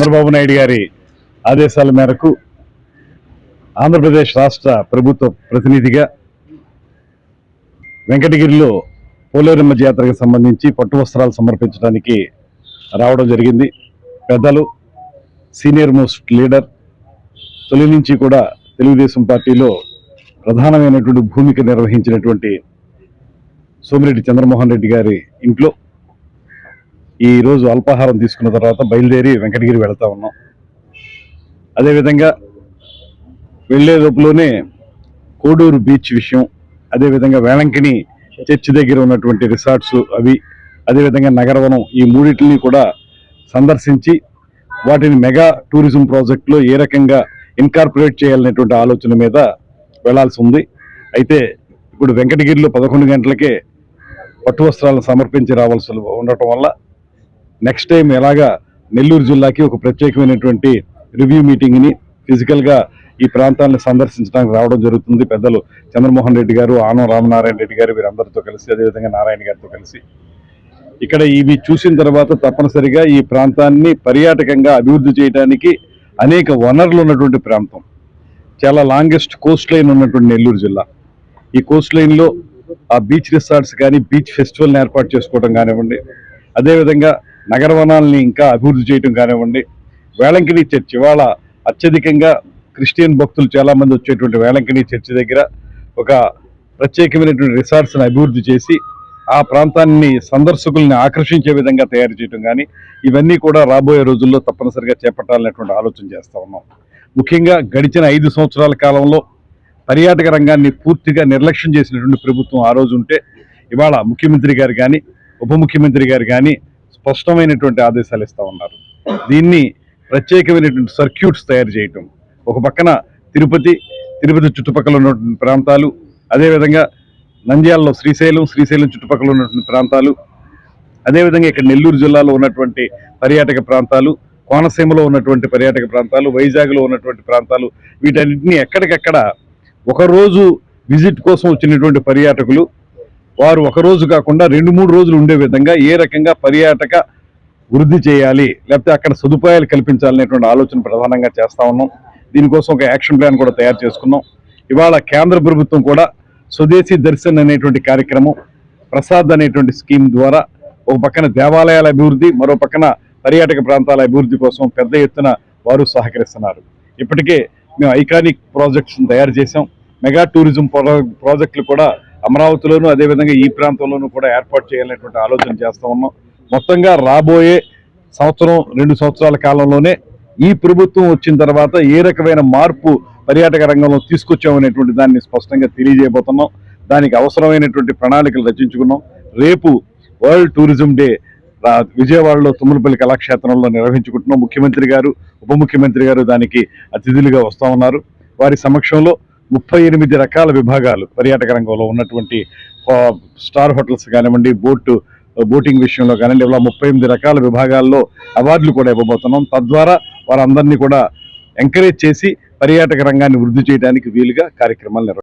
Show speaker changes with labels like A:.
A: చంద్రబాబు నాయుడు గారి ఆదేశాల మేరకు ఆంధ్రప్రదేశ్ రాష్ట్ర ప్రభుత్వ ప్రతినిధిగా వెంకటగిరిలో పోలేరమ్మ జాతరకు సంబంధించి పట్టు వస్త్రాలు సమర్పించడానికి రావడం జరిగింది. పెద్దలు సీనియర్ మోస్ట్ లీడర్ తొలి నుంచి కూడా తెలుగుదేశం పార్టీలో ప్రధానమైనటువంటి భూమిక నిర్వహించినటువంటి సోమిరెడ్డి చంద్రమోహన్ రెడ్డి గారి ఇంట్లో ఈ రోజు అల్పాహారం తీసుకున్న తర్వాత బయలుదేరి వెంకటగిరి వెళ్తా ఉన్నాం. అదేవిధంగా వెళ్ళే లోపులోనే కోడూరు బీచ్ విషయం అదేవిధంగా వేలంకిని చర్చ్ దగ్గర ఉన్నటువంటి రిసార్ట్స్ అవి అదేవిధంగా నగరవనం ఈ మూడింటిని కూడా సందర్శించి వాటిని మెగా టూరిజం ప్రాజెక్టులో ఏ రకంగా ఇన్కార్పొరేట్ చేయాలనేటువంటి ఆలోచన మీద వెళ్ళాల్సి ఉంది. అయితే ఇప్పుడు వెంకటగిరిలో పదకొండు గంటలకే పట్టు వస్త్రాలను సమర్పించి రావాల్సి ఉండటం వల్ల నెక్స్ట్ టైం ఎలాగా నెల్లూరు జిల్లాకి ఒక ప్రత్యేకమైనటువంటి రివ్యూ మీటింగ్ని ఫిజికల్గా ఈ ప్రాంతాలను సందర్శించడానికి రావడం జరుగుతుంది. పెద్దలు చంద్రమోహన్ రెడ్డి గారు ఆనం రామనారాయణ రెడ్డి గారు వీరందరితో కలిసి అదేవిధంగా నారాయణ గారితో కలిసి. ఇక్కడ ఇవి చూసిన తర్వాత తప్పనిసరిగా ఈ ప్రాంతాన్ని పర్యాటకంగా అభివృద్ధి చేయడానికి అనేక వనరులు ఉన్నటువంటి ప్రాంతం. చాలా లాంగెస్ట్ కోస్ట్ లైన్ ఉన్నటువంటి నెల్లూరు జిల్లా. ఈ కోస్ట్ లైన్లో ఆ బీచ్ రిసార్ట్స్ కానీ బీచ్ ఫెస్టివల్ని ఏర్పాటు చేసుకోవడం కానివ్వండి. అదేవిధంగా నగరవనాల్ని ఇంకా అభివృద్ధి చేయడం కానివ్వండి వేలంకిని చర్చ్ ఇవాళ అత్యధికంగా క్రిస్టియన్ భక్తులు చాలామంది వచ్చేటువంటి వేలంకిని చర్చ్ దగ్గర ఒక ప్రత్యేకమైనటువంటి రిసార్ట్స్ని అభివృద్ధి చేసి ఆ ప్రాంతాన్ని సందర్శకుల్ని ఆకర్షించే విధంగా తయారు చేయడం కానీ ఇవన్నీ కూడా రాబోయే రోజుల్లో తప్పనిసరిగా చేపట్టాలనేటువంటి ఆలోచన చేస్తా ఉన్నాం. ముఖ్యంగా గడిచిన ఐదు సంవత్సరాల కాలంలో పర్యాటక రంగాన్ని పూర్తిగా నిర్లక్ష్యం చేసినటువంటి ప్రభుత్వం ఆ రోజు ఉంటే ఇవాళ ముఖ్యమంత్రి గారు కానీ ఉప ముఖ్యమంత్రి గారు కానీ స్పష్టమైనటువంటి ఆదేశాలు ఇస్తూ ఉన్నారు. దీన్ని ప్రత్యేకమైనటువంటి సర్క్యూట్స్ తయారు చేయటం. ఒక పక్కన తిరుపతి తిరుపతి చుట్టుపక్కల ఉన్నటువంటి ప్రాంతాలు అదేవిధంగా నంద్యాలలో శ్రీశైలం శ్రీశైలం చుట్టుపక్కల ఉన్నటువంటి ప్రాంతాలు అదేవిధంగా ఇక్కడ నెల్లూరు జిల్లాలో ఉన్నటువంటి పర్యాటక ప్రాంతాలు కోనసీమలో ఉన్నటువంటి పర్యాటక ప్రాంతాలు వైజాగ్లో ఉన్నటువంటి ప్రాంతాలు వీటన్నిటిని ఎక్కడికక్కడ ఒకరోజు విజిట్ కోసం వచ్చినటువంటి పర్యాటకులు వారు ఒక రోజు కాకుండా రెండు మూడు రోజులు ఉండే విధంగా ఏ రకంగా పర్యాటక వృద్ధి చేయాలి లేకపోతే అక్కడ సదుపాయాలు కల్పించాలనేటువంటి ఆలోచన ప్రధానంగా చేస్తా ఉన్నాం. దీనికోసం ఒక యాక్షన్ ప్లాన్ కూడా తయారు చేసుకున్నాం. ఇవాళ కేంద్ర ప్రభుత్వం కూడా స్వదేశీ దర్శన్ అనేటువంటి కార్యక్రమం ప్రసాద్ అనేటువంటి స్కీమ్ ద్వారా ఒక పక్కన దేవాలయాల అభివృద్ధి మరో పక్కన పర్యాటక ప్రాంతాల అభివృద్ధి కోసం పెద్ద ఎత్తున వారు సహకరిస్తున్నారు. ఇప్పటికే మేము ఐకానిక్ ప్రాజెక్ట్స్ తయారు చేసాం మెగా టూరిజం ప్రాజెక్టులు కూడా అమరావతిలోను అదేవిధంగా ఈ ప్రాంతంలోనూ కూడా ఏర్పాటు చేయాలనేటువంటి ఆలోచన చేస్తా ఉన్నాం. మొత్తంగా రాబోయే సంవత్సరం రెండు సంవత్సరాల కాలంలోనే ఈ ప్రభుత్వం వచ్చిన తర్వాత ఏ రకమైన మార్పు పర్యాటక రంగంలో తీసుకొచ్చామనేటువంటి దాన్ని స్పష్టంగా తెలియజేయబోతున్నాం. దానికి అవసరమైనటువంటి ప్రణాళికలు రచించుకున్నాం. రేపు వరల్డ్ టూరిజం డే రా- విజయవాడలో తుమ్మలపల్లి కళాక్షేత్రంలో నిర్వహించుకుంటున్నాం ముఖ్యమంత్రి గారు ఉప ముఖ్యమంత్రి గారు దానికి అతిథులుగా వస్తూ ఉన్నారు. వారి సమక్షంలో ముప్పై ఎనిమిది రకాల విభాగాలు పర్యాటక రంగంలో ఉన్నటువంటి స్టార్ హోటల్స్ కానివ్వండి బోటు బోటింగ్ విషయంలో కానివ్వండి ఇలా ముప్పై ఎనిమిది రకాల విభాగాల్లో అవార్డులు కూడా ఇవ్వబోతున్నాం. తద్వారా వారందరినీ కూడా ఎంకరేజ్ చేసి పర్యాటక రంగాన్ని వృద్ధి చేయడానికి వీలుగా కార్యక్రమాలు నిర్వహించారు